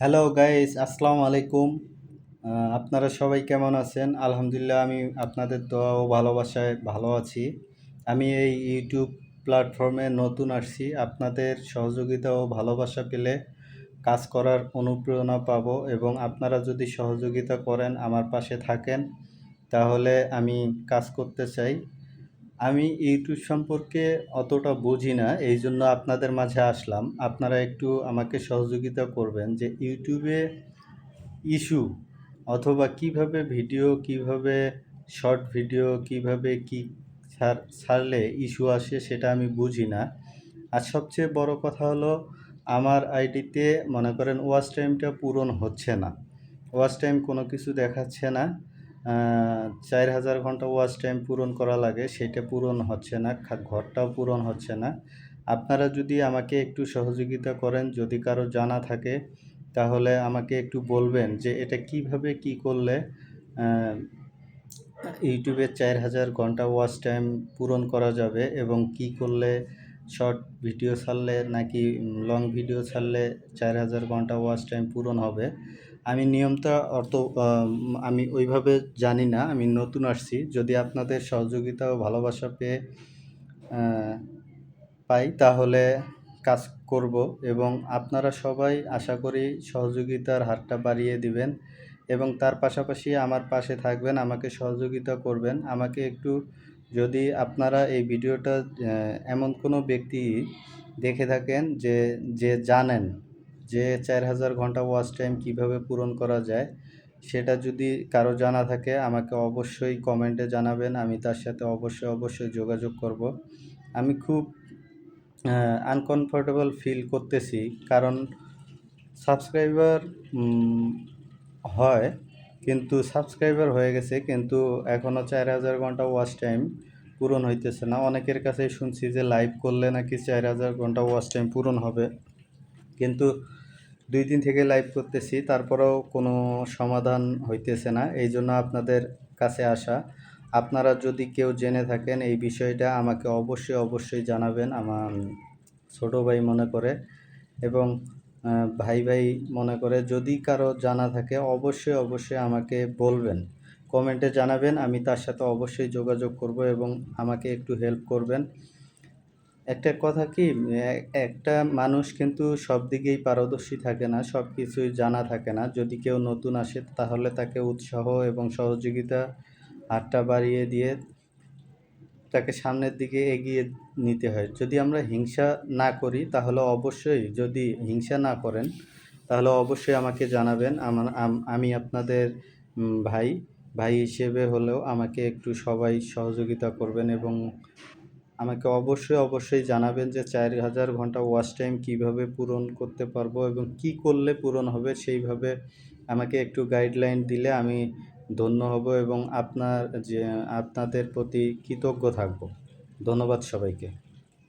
Hello guys আসসালামু আলাইকুম আপনারা সবাই কেমন আছেন? আলহামদুলিল্লাহ, আমি আপনাদের দোয়া ও ভালোবাসায় ভালো আছি। আমি এই ইউটিউব প্ল্যাটফর্মে নতুন আসছি। আপনাদের সহযোগিতা ও ভালোবাসা পেলে কাজ করার অনুপ্রেরণা পাব এবং আপনারা যদি সহযোগিতা করেন, আমার পাশে থাকেন, তাহলে আমি কাজ করতে চাই। আমি ইউটিউব সম্পর্কে অতটা বুঝি না এই জন্য আপনাদের মাঝে আসলাম। আপনারা একটু আমাকে সহযোগিতা করবেন যে ইউটিউবে ইস্যু অথবা কীভাবে ভিডিও, কীভাবে শর্ট ভিডিও, কীভাবে কি ছাড়, ছাড়লে ইস্যু আসে সেটা আমি বুঝি না। আর সবচেয়ে বড় কথা হলো, আমার আইডিতে মনে করেন ওয়াচ টাইমটা পূরণ হচ্ছে না। ওয়াচ টাইম কোনো কিছু দেখাচ্ছে না। চার হাজার ঘণ্টা ওয়াচ টাইম পূরণ করা লাগে, সেটা পূরণ হচ্ছে না ঘরটাও পূরণ হচ্ছে না। আপনারা যদি আমাকে একটু সহযোগিতা করেন, যদি কারও জানা থাকে, তাহলে আমাকে একটু বলবেন যে এটা কীভাবে কি করলে ইউটিউবে চার হাজার ঘণ্টা ওয়াচ টাইম পূরণ করা যাবে এবং কি করলে শর্ট ভিডিও ছাড়লে নাকি লং ভিডিও ছাড়লে চার হাজার ঘণ্টা ওয়াচ টাইম পূরণ হবে। আমি নিয়মটা আহ, আমি ওইভাবে জানি না আমি নতুন আসছি। যদি আপনাদের সহযোগিতা ও ভালোবাসা পেয়ে পাই তাহলে কাজ করব এবং আপনারা সবাই আশা করি সহযোগিতার হারটা বাড়িয়ে দিবেন এবং তার পাশাপাশি আমার পাশে থাকবেন আমাকে সহযোগিতা করবেন। আমাকে একটু যদি আপনারা এই ভিডিওটা এমন কোনো ব্যক্তি দেখে থাকেন যে যে জানেন যে চার হাজার ঘণ্টা ওয়াচ টাইম কীভাবে পূরণ করা যায়, সেটা যদি কারও জানা থাকে, আমাকে অবশ্যই কমেন্টে জানাবেন, আমি তার সাথে অবশ্যই অবশ্যই যোগাযোগ করব। আমি খুব আনকমফোর্টেবল ফিল করতেছি, কারণ সাবস্ক্রাইবার হয়, কিন্তু সাবস্ক্রাইবার হয়ে গেছে, কিন্তু এখনও চার হাজার ঘণ্টা ওয়াচ টাইম পূরণ হইতেছে না। অনেকের কাছে শুনছি যে লাইভ করলে নাকি চার হাজার ঘণ্টা ওয়াচ টাইম পূরণ হবে? কিন্তু দুই দিন থেকে লাইভ করতেছি, তারপরেও কোনো সমাধান হইতেছে না। এই জন্য আপনাদের কাছে আসা। আপনারা যদি কেউ জেনে থাকেন এই বিষয়টা, আমাকে অবশ্যই অবশ্যই জানাবেন। আমার ছোট ভাই মনে করে এবং ভাই ভাই মনে করে। যদি কারও জানা থাকে, অবশ্যই অবশ্যই আমাকে বলবেন। কমেন্টে জানাবেন, আমি তার সাথে অবশ্যই যোগাযোগ করব এবং আমাকে একটু হেল্প করবেন। একটা কথা কি একটা মানুষ কিন্তু সব দিকেই পারদর্শী থাকে না, সব কিছুই জানা থাকে না। যদি কেউ নতুন আসে, তাহলে তাকে উৎসাহ এবং সহযোগিতা হাতটা বাড়িয়ে দিয়ে তাকে সামনের দিকে এগিয়ে নিতে হয়। যদি আমরা হিংসা না করি, তাহলে অবশ্যই যদি হিংসা না করেন, তাহলে অবশ্যই আমাকে জানাবেন। আমার আমি আপনাদের ভাই ভাই হিসেবে হলেও আমাকে একটু সবাই সহযোগিতা করবেন এবং আমাকে অবশ্যই অবশ্যই জানাবেন যে চার হাজার ঘণ্টা ওয়াচ টাইম কীভাবে পূরণ করতে পারব এবং কি করলে পূরণ হবে সেইভাবে আমাকে একটু গাইডলাইন দিলে আমি ধন্য হব এবং আপনার যে, আপনাদের প্রতি কৃতজ্ঞ থাকব। ধন্যবাদ সবাইকে।